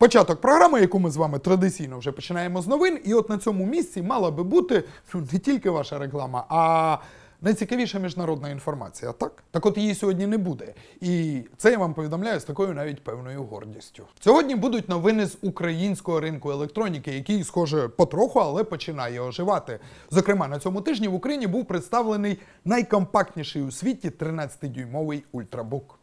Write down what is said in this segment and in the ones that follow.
Початок програми, яку ми з вами традиційно вже починаємо з новин, і от на цьому місці мала би бути ну, не тільки ваша реклама, а найцікавіша міжнародна інформація. Так? Так от її сьогодні не буде. І це я вам повідомляю з такою навіть певною гордістю. Сьогодні будуть новини з українського ринку електроніки, який, схоже, потроху, але починає оживати. Зокрема, на цьому тижні в Україні був представлений найкомпактніший у світі 13-дюймовий ультрабук.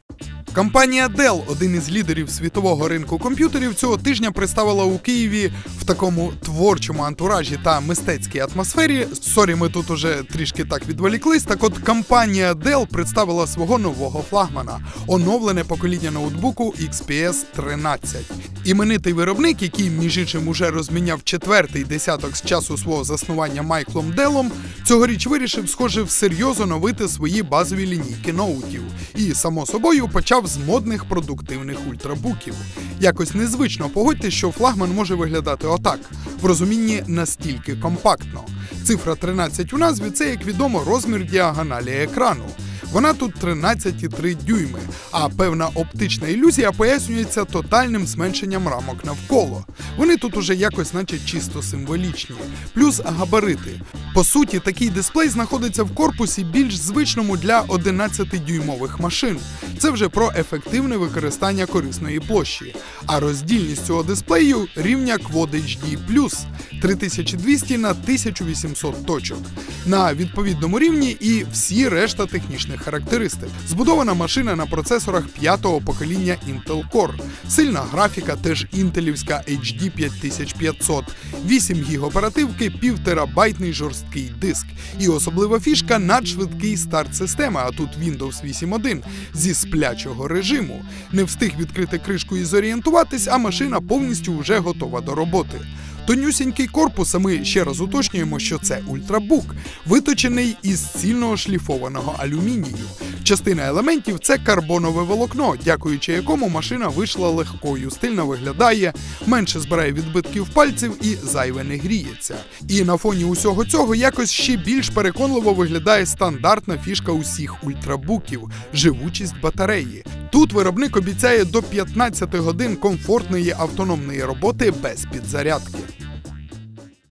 Компанія Dell, один із лідерів світового ринку комп'ютерів, цього тижня представила у Києві в такому творчому антуражі та мистецькій атмосфері. Сорі, ми тут уже трішки так відволіклись. Так от компанія Dell представила свого нового флагмана, оновлене покоління ноутбуку XPS 13. Іменитий виробник, який між іншим уже розміняв четвертий десяток з часу свого заснування Майклом Делом, цьогоріч вирішив, схоже, всерйоз оновити свої базові лінійки ноутів. І, само собою, почав з модних продуктивних ультрабуків. Якось незвично погодьте, що флагман може виглядати отак, в розумінні настільки компактно. Цифра 13 у назві це, як відомо, розмір діагоналі екрану. Вона тут 13,3 дюйми, а певна оптична ілюзія пояснюється тотальним зменшенням рамок навколо. Вони тут уже якось, наче чисто символічні, плюс габарити. По суті, такий дисплей знаходиться в корпусі більш звичному для 11-дюймових машин. Це вже про ефективне використання корисної площі. А роздільність цього дисплею рівня Quad HD+, 3200 на 1800 точок. На відповідному рівні і всі решта технічних характеристик. Збудована машина на процесорах п'ятого покоління Intel Core. Сильна графіка, теж інтелівська HD 5500, 8 ГБ оперативки, 1,5 терабайтний жорсткий диск. І особлива фішка надшвидкий старт системи, а тут Windows 8.1 зі сплячого режиму. Не встиг відкрити кришку і зорієнтуватись, а машина повністю вже готова до роботи. Тонюсінький корпус, а ми ще раз уточнюємо, що це ультрабук, виточений із цільного шліфованого алюмінію. Частина елементів це карбонове волокно, дякуючи якому машина вийшла легкою, стильно виглядає, менше збирає відбитків пальців і зайве не гріється. І на фоні усього цього якось ще більш переконливо виглядає стандартна фішка усіх ультрабуків живучість батареї. Тут виробник обіцяє до 15 годин комфортної автономної роботи без підзарядки.